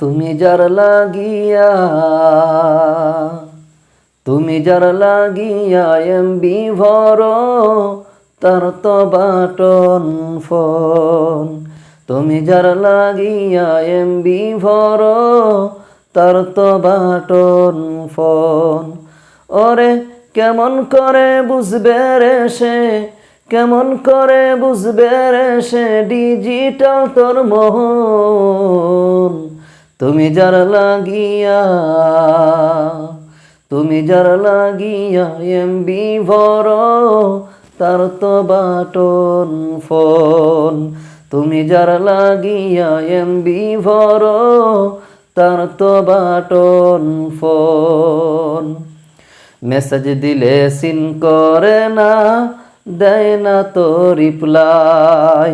তুমি যার লাগিয়া, তুমি যার লাগিয়া এমবি ভর, তার তো বাটন ফোন। তুমি যার লাগিয়া এমবি ভর, তার তো বাটন ফোন। ওরে কেমন করে বুঝবে রে সে, কেমন করে বুঝবে রে সে ডিজিটাল তোর মোহন। তুমি যার লাগিয়া, তুমি যার লাগিয়া এমবি ভর, তার তো বাটন ফোন। তুমি যার লাগিয়া এমবি ভর, তার তো বাটন ফোন। মেসেজ দিলে সিন করে না, দেয় না তো রিপ্লাই।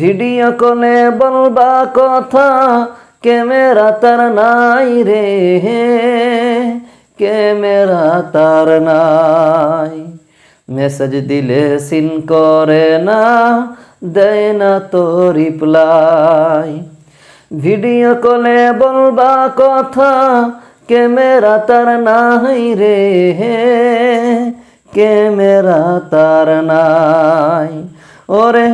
ভিডিও কলে বলবা কথা ক্যামেরা তার নাই রে ক্যামেরা তার নাই। মেসেজ দিলে সিন করে না, দেয় না তো রিপ্লাই। ভিডিও কলে বলবা কথা, ক্যামেরা তার নাই রে ক্যামেরা তার নাই। ওরে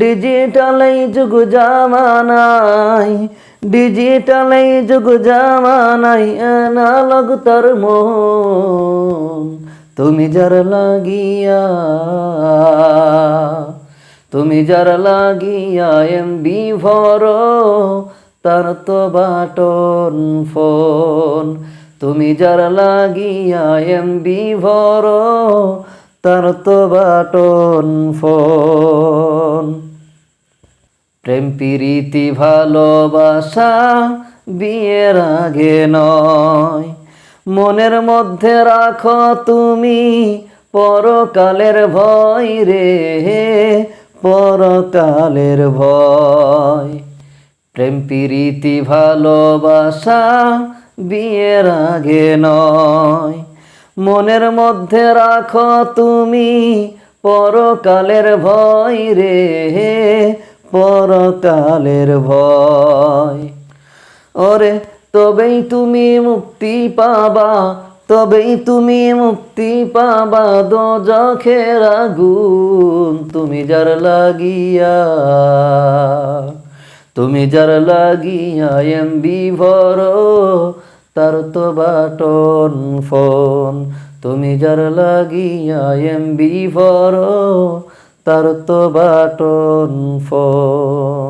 ডিজিটাল এই যুগ জামানাই ডিজিটাল এই যুগ জামানাই, অ্যানালগ তার মন তুমি যার লাগিয়া, তুমি যার লাগিয়া এমবি ভর, তার তো বাটন ফোন। তুমি যার লাগিয়া এমবি ভর তার তো বাটন ফোন। প্রেম, প্রীতি, ভালোবাসা বিয়ের আগে নয়। মনের মধ্যে রাখো তুমি পরকালের ভয় রে, পরকালের ভয়। প্রেম, প্রীতি, ভালোবাসা বিয়ের আগে নয়। মনের মধ্যে রাখো তুমি পরকালের ভয় রে, পরকালের ভয়। ওরে, তবেই তুমি মুক্তি পাবা, তবেই তুমি মুক্তি পাবা দো জখের আগুন তুমি যার লাগিয়া। তুমি যার লাগিয়া এম বি ভর তার তো বাটন ফোন। তুমি যার লাগিয়া এম বি ভর তার তো বাটন ফোন।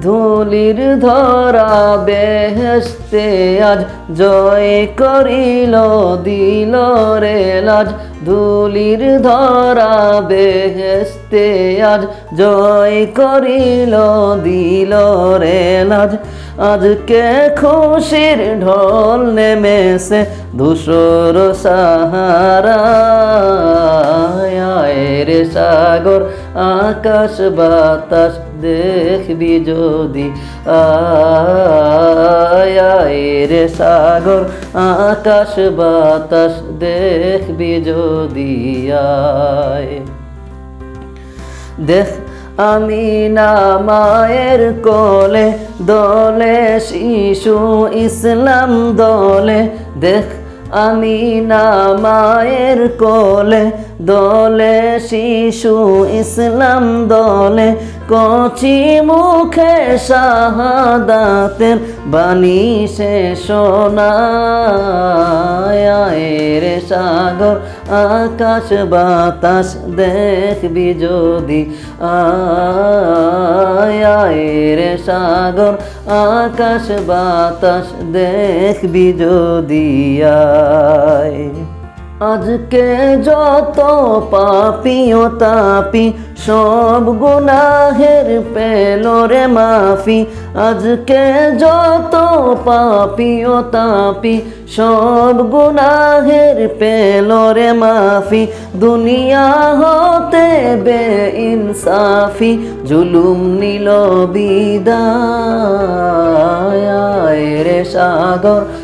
ধুলির ধরা বেহেস্তে আজ জয় করিল, দিল রে লাজ। ধুলির ধরা বেহেস্তে আজ জয় করিল, দিল রে লাজ। আজকে খুশির ঢোল নেমেছে ধূসর সাহারা। রে সাগর, আকাশ বাতাস দেখবি যদি আয় রে সাগর, আকাশ বাতাস দেখবি যদি দেখ, আমি না মায়ের কোলে, দলে শিশু ইসলাম দলে। দেখ, আমি না মায়ের কোলে দলে, শিশু, ইসলাম দলে, কচি মুখে শাহাদাতের বাণী সে রে সাগর, আকাশ, বাতাস, দেখবি যদি আয়। রে সাগর, আকাশ, বাতাস, দেখবি যদি আয়। আজকে যত পাপি ও তাপি, সব গুনাহের পেল রে মাফি। আজকে যত পাপি ও তাপি, সব গুনাহের পেল রে মাফি। দুনিয়া হতে বে ইনসাফি জুলুম নিল বিদায়। রে সাগর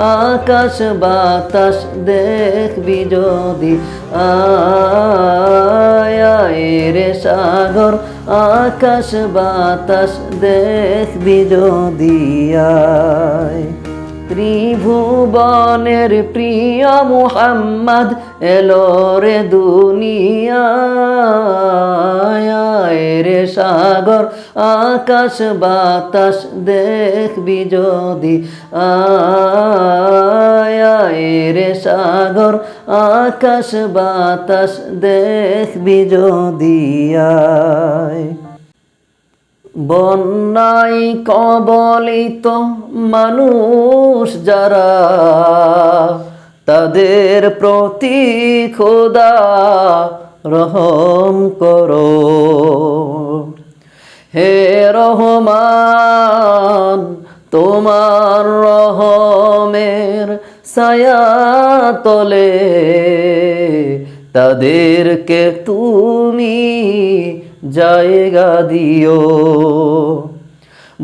আকাশ বাতাস দেখবি যদি। রে সাগর, আকাশ বাতাস দেখবি যদি। ত্রিভুবনের প্রিয় মুহাম্মদ এলো রে দুনিয়ায়। রে সাগর আকাশ বাতাস দেখবি যদি। আয় রে সাগর, আকাশ বাতাস দেখবি যদি। আয়। বন্যায় কবলিত মানুষ যারা, তাদের প্রতি খোদা রহম করো। হে রহমান, তোমার রহমের ছায়া তলে তাদেরকে তুমি জায়গা দিও।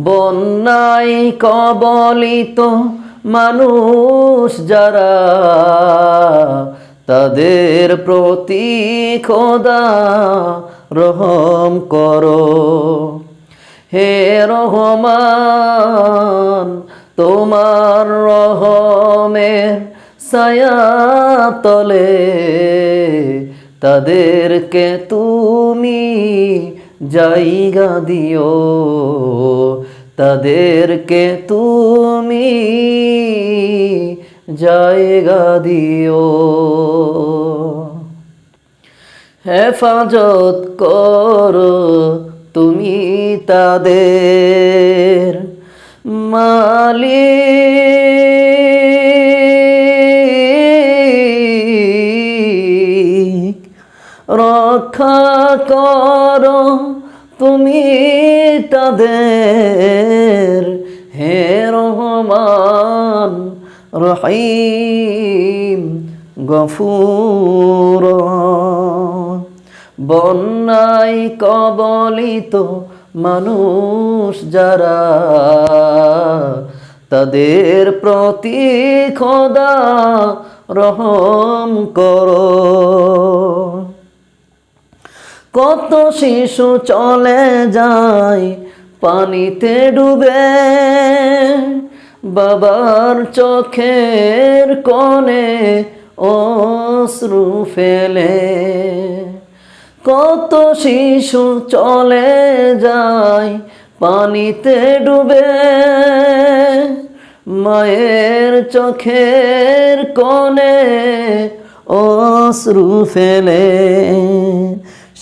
বন্যায় কবলিত মানুষ যারা, তাদের প্রতি খোদা রহম করো। হে রহমান, তোমার রহমের ছায়া তলে তাদেরকে তুমি জায়গা দিও। তাদেরকে তুমি জায়গা দিও। হেফাজত করো তুমি তাদের মালি রক্ষা করো তুমি তাদের। হে রহমান রহিম গফুর। বন্যায় কবলিত মানুষ যারা, তাদের প্রতি খোদা রহম করো। কত শিশু চলে যায় পানিতে ডুবে, বাবার চোখের কোণে অশ্রু ফেলে। কত শিশু চলে যায়, পানিতে ডুবে। মায়ের চোখের কোণে অশ্রু ফেলে।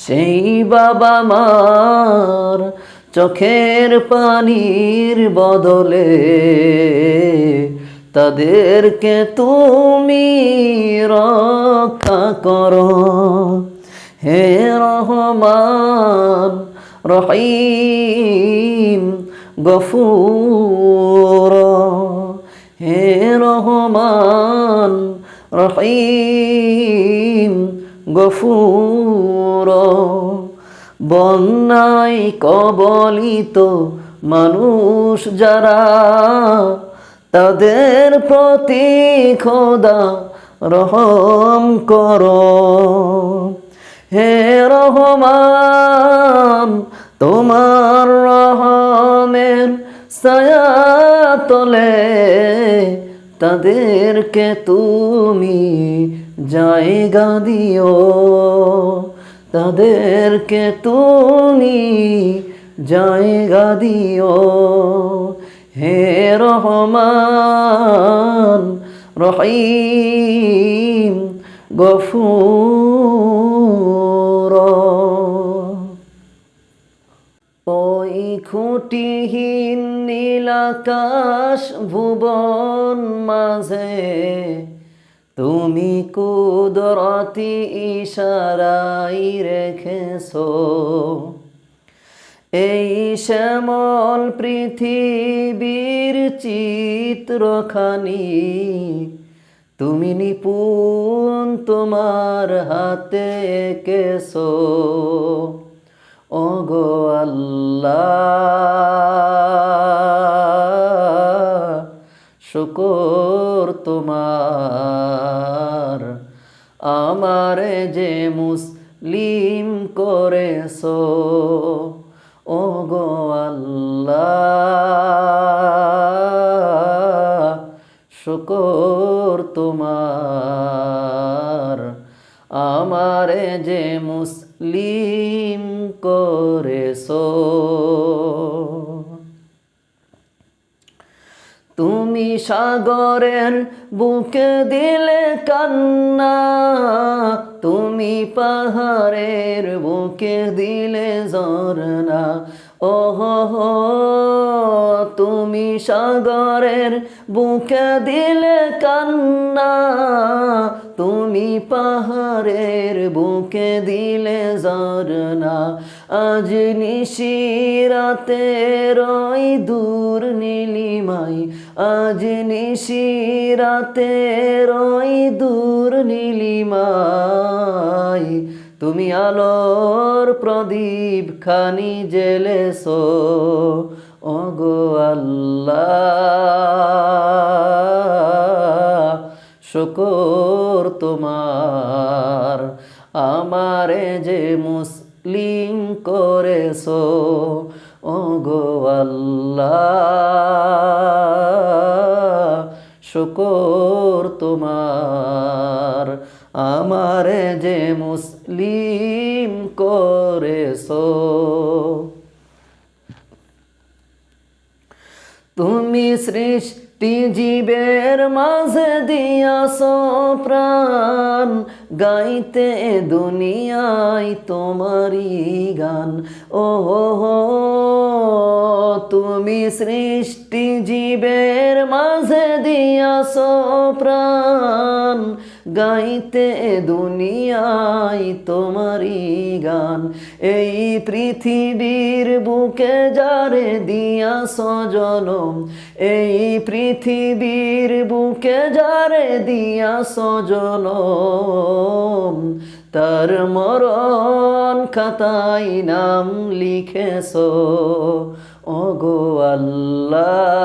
সেই বাবা মার চোখের পানির বদলে তাদেরকে তুমি রক্ষা করো। হে রহমান রহিম গফুর। হে রহমান রহিম গফুর। বন্যায় কবলিত মানুষ যারা, তাদের প্রতি খোদা রহম করো। হে রহমান, তোমার রহমের ছায়া তলে তাদেরকে তুমি জায়গা দিও। তাদেরকে তুমি জায়গা দিও। হে রহমান, রহিম, গফুর খুঁটিহীন নীলাকাশ ভুবন মাঝে, তুমি কুদরতি ইশারাই রেখেছো। এই শ্যামল পৃথিবীর চিত্রখানি, তুমি নিপুণ তোমার হাতে কেসো ও আল্লাহ, শুকর তোমার। আমারে যে মুসলিম করেছ ও আল্লাহ, শুকর তোমার। আমারে যে মুসলিম করেছ। তুমি সাগরের বুকে দিলে কান্না, তুমি পাহাড়ের বুকে দিলে ঝরনা হো, তুমি সাগরের বুকে দিলে কান্না তুমি পাহাড়ের বুকে দিলে ঝরনা আজ নিশিরাতে রই দূর নীলিমাই। আজ নিশিরাতে রই দূর নীলিমাই। তুমি আলোর প্রদীপ খানি জেলেছ ওগো আল্লাহ। শুকর তোমার। আমারে যে মুসলিম করেছ, ওগো আল্লাহ। শুকর তোমার। আমারে যে মুসলিম করেছ, তুমি সৃষ্টি জীবের মাঝে দিয়াস প্রাণ গাইতে দুনিয়াই তোমারি গান। ও হো, তুমি সৃষ্টি জীবের মাঝে দিয়াস প্রাণ গাইতে দুনিয়ায় তোমারই গান। এই পৃথিবীর বুকে যারে দিয়া সজনম, এই পৃথিবীর বুকে যারে দিয়া সজনম। তার মরণ খাতাই নাম লিখেছ, ওগো আল্লাহ।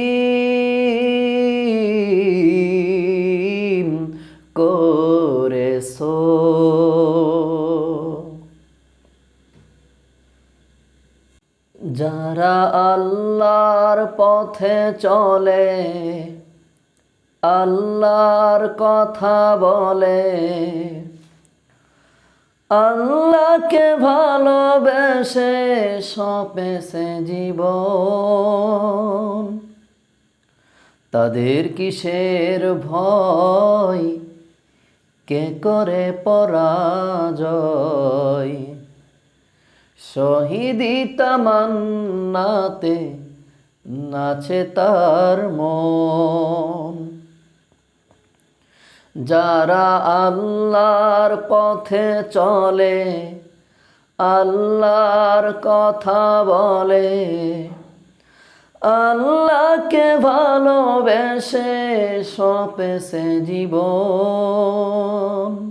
আল্লাহর পথে চলে, আল্লাহর কথা বলে। আল্লাহকে ভালোবেসে সপেছে জীবন। তাদের কিসের ভয়? কে করে পরাজয়? শহীদি তামান্নাতে নাচে তার মন। যারা আল্লাহর পথে চলে, আল্লাহর কথা বলে, আল্লাহকে ভালোবেসে সপেছে জীবন।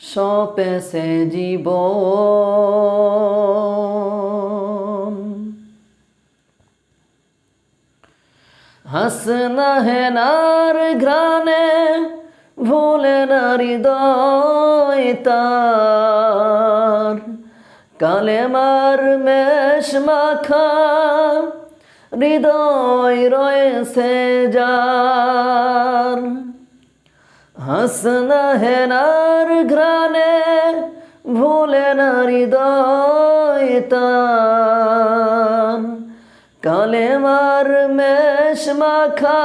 সপেছে জীবন। হাসনা হেনার ঘ্রাণে, ভুলে না হৃদয় তার। কালেমার মেষ মাখা, হৃদয় রয়েছে যার। হাসনা হেনার ঘ্রাণে, ভুলে না হৃদয় তার কালেমার মেষ মাখা,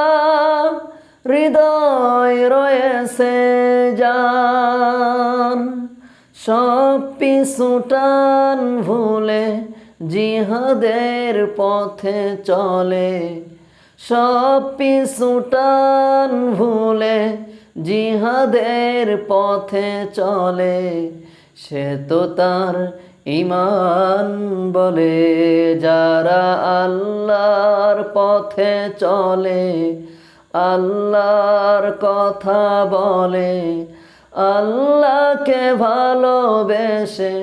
হৃদয় রয়েছে যান সব পিছুটান ভুলে জিহাদের পথে চলে। সব পিছুটান ভুলে জিহাদের পথে চলে, সে তো তার ইমান বলে। যারা আল্লাহর পথে চলে, আল্লাহর কথা বলে, আল্লাহকে ভালোবেসে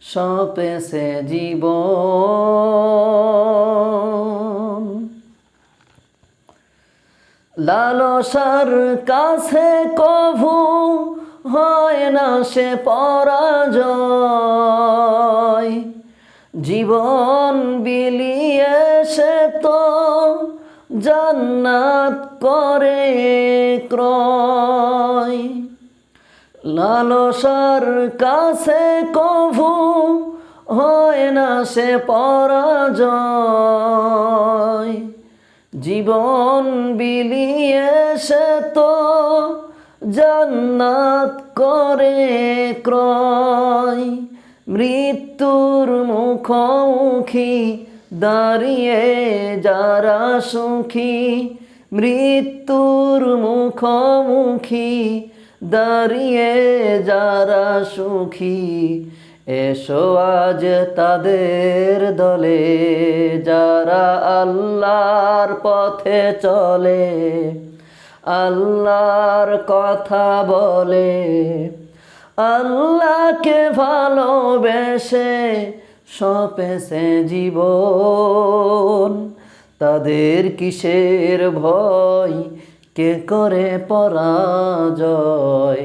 সপেছে জীবন। লালসার কাছে কভু হয় না সে পরাজয়। জীবন বিলিয়ে সে তো জান্নাত করে ক্রয়। লালসার কাছে কভু হয় না সে পরাজয়। জীবন বিলিয়ে সে তো জান্নাত করে ক্রয়। মৃত্যুর মুখোমুখি দাঁড়িয়ে যারা সুখী, মৃত্যুর মুখোমুখি দাঁড়িয়ে যারা সুখী এসো আজ তাদের দলে, যারা আল্লাহর পথে চলে, আল্লাহর কথা বলে, আল্লাহকে ভালোবেসে সপেছে জীবন। তাদের কিসের ভয়, কে করে পরাজয়?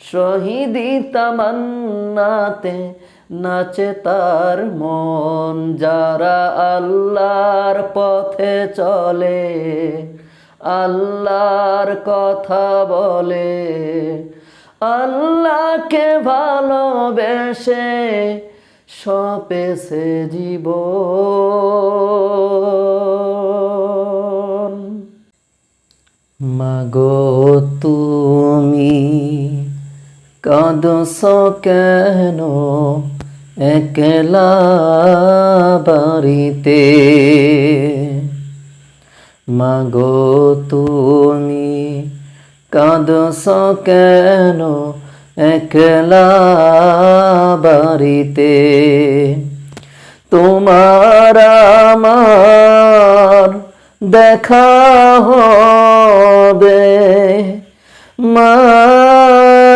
শহীদি তামান্নাতে নাচে তার মন। যারা আল্লাহর পথে চলে, আল্লাহর কথা বলে, আল্লাহকে ভালোবেসে সপেছে জীবন। মাগো, তুমি কাঁদস কেন? একলা বাড়িতে। মাগো তুমি কাঁদস কেন? একলা বাড়িতে। তোমার আমার দেখা হবে।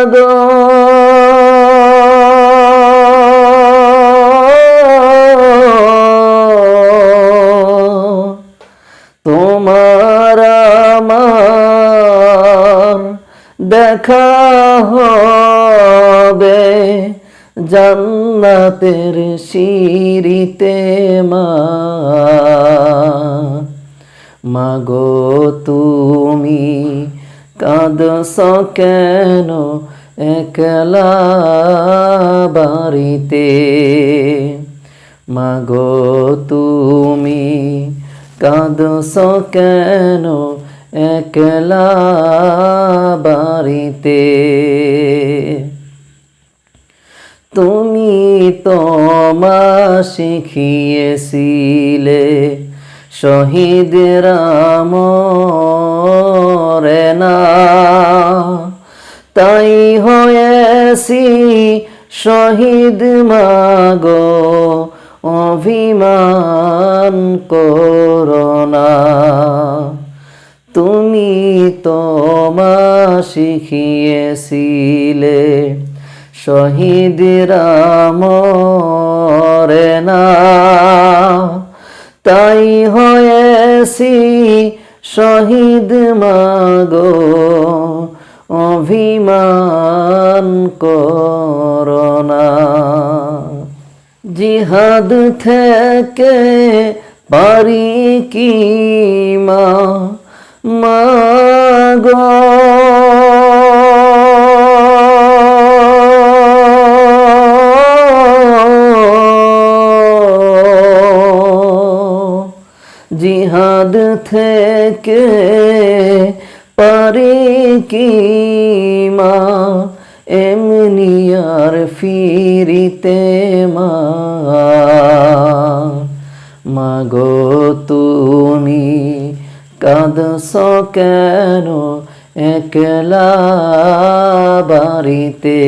মাগো তোমার আমার দেখা হবে জান্নাতের শিরিতে মা। মাগো তুমি কাঁদস কেন একলা বাড়িতে। মাগো তুমি কাঁদস কেন একলা বাড়িতে। তুমি তোমা শিখিয়েছিলে শহীদ রাম রে না। তাই হয়েছি শহীদ মাগো, অভিমান করোনা তুমি তোমা শিখিয়েছিলে শহীদ রাম রে না। তাই হয়েছি শহীদ মাগো অভিমান করোনা জিহাদ থেকে পারি কি মা মাগো? জিহাদ থেকে পারি কি মা? এমনি আর ফিরিতে মা? মাগো তুমি কাঁদস কেন একলা বাড়িতে?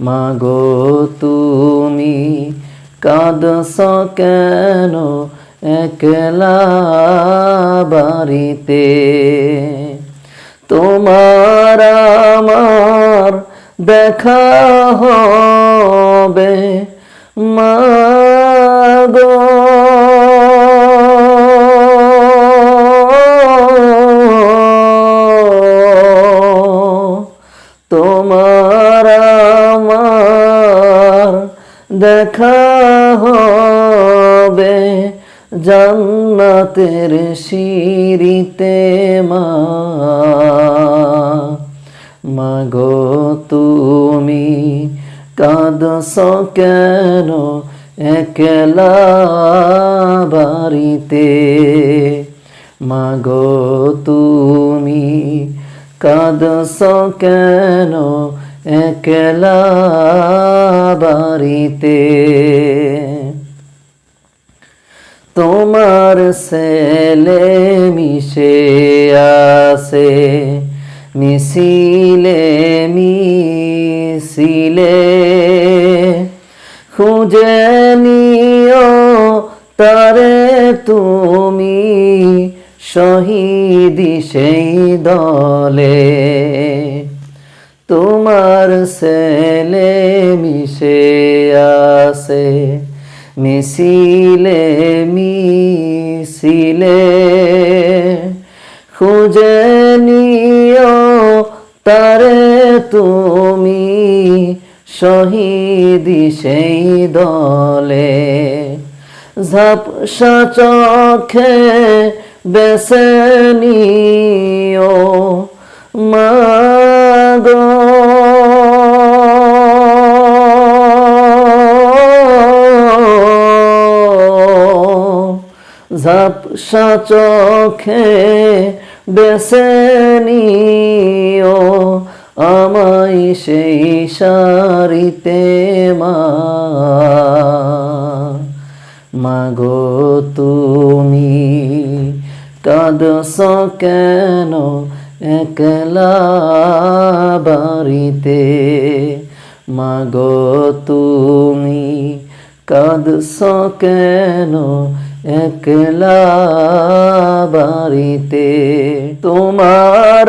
মাগো তুমি কাঁদস কেন একলা বাড়িতে তোমার আমার দেখা হবে মাগো তোমার আমার দেখা হবে। জান্নাতের শিরিতে মা। মাগো তুমি কাঁদস কেন একলা বাড়িতে? মাগো তুমি কাঁদস কেন একলা বাড়িতে? তোমার ছেলে মিশে আসে মিছিলে মিছিলে। খুঁজে নিও তারে তুমি, শহীদ সেই দলে। তোমার ছেলে মিশে আসে মিছিলে মিছিলে খুঁজে নিও তারে তুমি শহীদ সেই দলে। ঝাপসা চোখে বেসে নিও মাগো ঝাপসা চোখে বেসে নিও আমায় সেই সারিতে মাগো তুমি কাঁদস কেন একলা বাড়িতে? মাগো তুমি কাঁদস কেন একলা বাড়িতে তোমার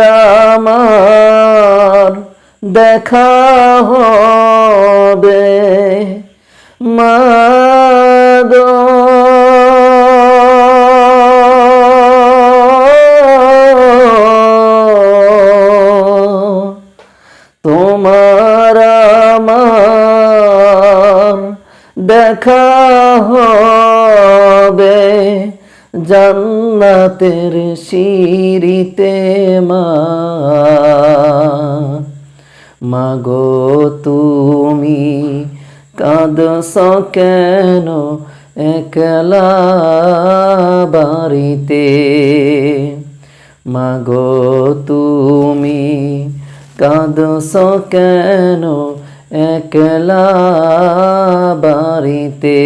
আমার দেখা হবে। মাগো তোমার আমার দেখা হবে। জান্নাতের শিরিতে মা। মাগো, তুমি কাঁদস কেন একলা বাড়িতে? মাগো, তুমি কাঁদস কেন একলা বাড়িতে?